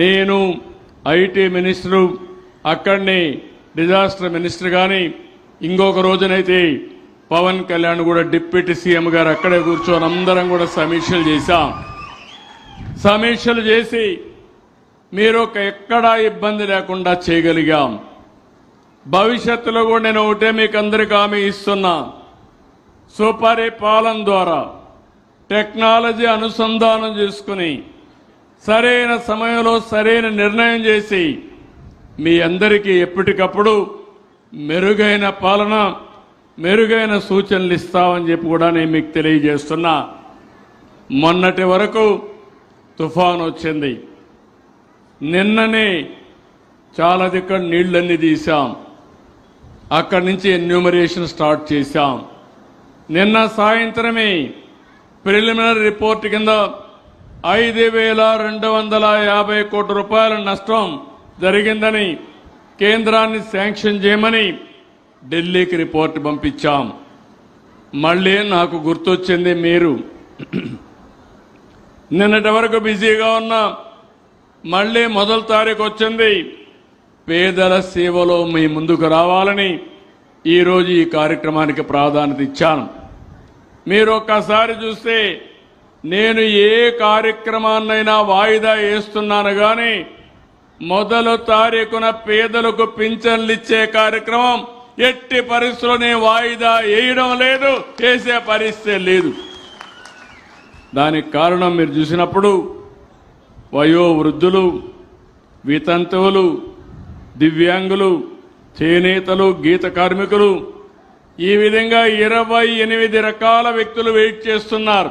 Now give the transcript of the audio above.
నేను IT minister అక్కడిని disaster minister కానీ ఇంకొక రోజునైతే పవన్ కళ్యాణ్ కూడా డిప్యూటీ సీఎం గారు అక్కడే కూర్చొని అందరం కూడా సమీక్షలు చేశాం. సమీక్షలు చేసి మీరు ఒక ఎక్కడా ఇబ్బంది లేకుండా చేయగలిగాం. భవిష్యత్తులో కూడా నేను ఒకటే మీకు అందరికీ హామీ ఇస్తున్నా. సుపరిపాలన ద్వారా టెక్నాలజీ అనుసంధానం చేసుకుని సరైన సమయంలో సరైన నిర్ణయం చేసి మీ అందరికీ ఎప్పటికప్పుడు మెరుగైన పాలన మెరుగైన సూచనలు ఇస్తామని చెప్పి కూడా నేను మీకు తెలియజేస్తున్నా. మొన్నటి వరకు తుఫాన్ వచ్చింది. నిన్ననే చాలా దిక్కడ నీళ్ళన్నీ తీశాం. అక్కడి నుంచి ఎన్యూమరేషన్ స్టార్ట్ చేశాం. నిన్న సాయంత్రమే ప్రిలిమినరీ రిపోర్ట్ కింద ఐదు వేల రెండు వందల యాభై కోట్ల రూపాయల నష్టం జరిగిందని కేంద్రాన్ని శాంక్షన్ చేయమని ఢిల్లీకి రిపోర్ట్ పంపించాం. మళ్ళీ నాకు గుర్తొచ్చింది మీరు. నిన్నటి వరకు బిజీగా ఉన్నా మళ్ళీ మొదటి తారీఖు వచ్చింది. పేదల సేవలో మీ ముందుకు రావాలని ఈరోజు ఈ కార్యక్రమానికి ప్రాధాన్యత ఇచ్చాను. మీరు ఒక్కసారి చూస్తే నేను ఏ కార్యక్రమాన్నైనా వాయిదా వేస్తున్నాను కానీ మొదలు తారీఖున పేదలకు పింఛన్లు ఇచ్చే కార్యక్రమం ఎట్టి పరిస్థితుల్లో వాయిదా వేయడం లేదు చేసే పరిస్థితి లేదు. దానికి కారణం మీరు చూసినప్పుడు వయోవృద్ధులు వితంతువులు దివ్యాంగులు చేనేతలు గీత కార్మికులు ఈ విధంగా ఇరవై ఎనిమిది రకాల వ్యక్తులు వెయిట్ చేస్తున్నారు.